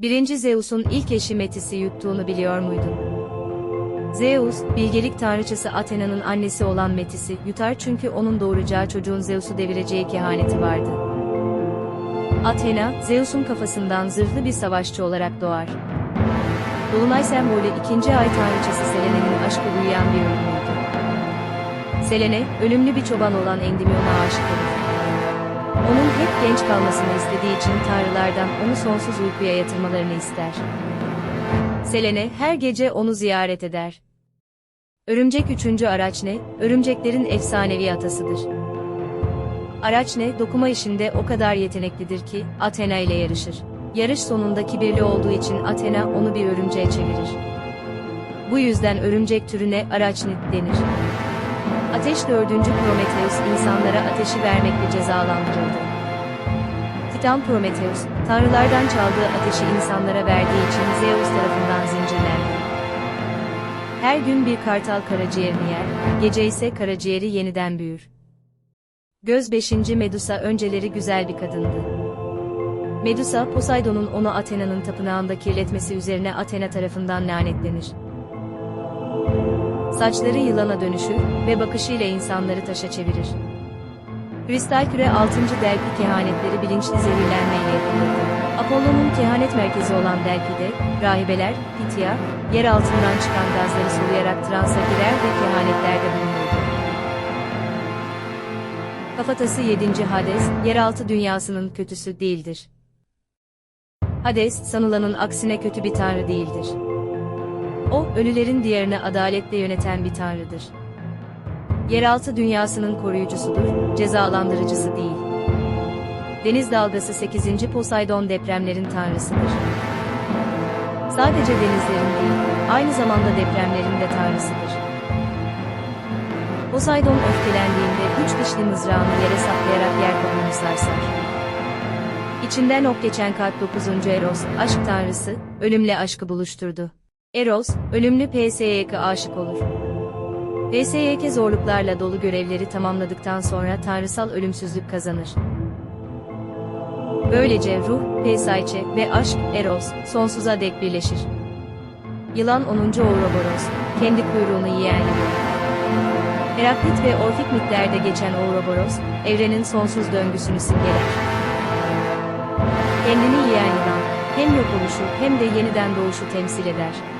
Birinci Zeus'un ilk eşi Metis'i yuttuğunu biliyor muydun? Zeus, bilgelik tanrıçası Athena'nın annesi olan Metis'i yutar çünkü onun doğuracağı çocuğun Zeus'u devireceği kehaneti vardı. Athena, Zeus'un kafasından zırhlı bir savaşçı olarak doğar. Dolunay sembolü ikinci ay tanrıçası Selene'nin aşkı uyuyan bir ölümüydü. Selene, ölümlü bir çoban olan Endymion'a aşık olur. Onun hep genç kalmasını istediği için tanrılardan onu sonsuz uykuya yatırmalarını ister. Selene her gece onu ziyaret eder. Örümcek üçüncü araç ne? Örümceklerin efsanevi atasıdır. Araç ne? Dokuma işinde o kadar yeteneklidir ki Athena ile yarışır. Yarış sonunda kibirli olduğu için Athena onu bir örümceğe çevirir. Bu yüzden örümcek türüne Araçnid denir. Ateş 4. Prometheus insanlara ateşi vermekle cezalandırıldı. Titan Prometheus, tanrılardan çaldığı ateşi insanlara verdiği için Zeus tarafından zincirlendi. Her gün bir kartal karaciğerini yer, gece ise karaciğeri yeniden büyür. Göz 5. Medusa önceleri güzel bir kadındı. Medusa, Poseidon'un onu Athena'nın tapınağında kirletmesi üzerine Athena tarafından lanetlenir. Saçları yılana dönüşür ve bakışıyla insanları taşa çevirir. Kristal küre 6. Delphi kehanetleri bilinçli zehirlenmeyle yapılırdı. Apollo'nun kehanet merkezi olan Delphi'de, rahibeler, Pitya, yer altından çıkan gazları soluyarak transa girer ve kehanetlerde bulunurdu. Kafatası 7. Hades, yeraltı dünyasının kötüsü değildir. Hades, sanılanın aksine kötü bir tanrı değildir. O, ölülerin diyarını adaletle yöneten bir tanrıdır. Yeraltı dünyasının koruyucusudur, cezalandırıcısı değil. Deniz dalgası 8. Poseidon depremlerin tanrısıdır. Sadece denizlerin değil, aynı zamanda depremlerin de tanrısıdır. Poseidon öfkelendiğinde üç dişli mızrağını yere saplayarak yer kabuğunu sarsar. İçinden ok geçen kalp 9. Eros, aşk tanrısı, ölümle aşkı buluşturdu. Eros, ölümlü PSYK'a aşık olur. PSYK zorluklarla dolu görevleri tamamladıktan sonra tanrısal ölümsüzlük kazanır. Böylece ruh, Pesayçe ve aşk, Eros, sonsuza dek birleşir. Yılan 10. Ouroboros, kendi kuyruğunu yiyen yılan. Heraklit ve Orfik mitlerde geçen Ouroboros, evrenin sonsuz döngüsünü simgeler. Kendini yiyen yılan, hem yok oluşu hem de yeniden doğuşu temsil eder.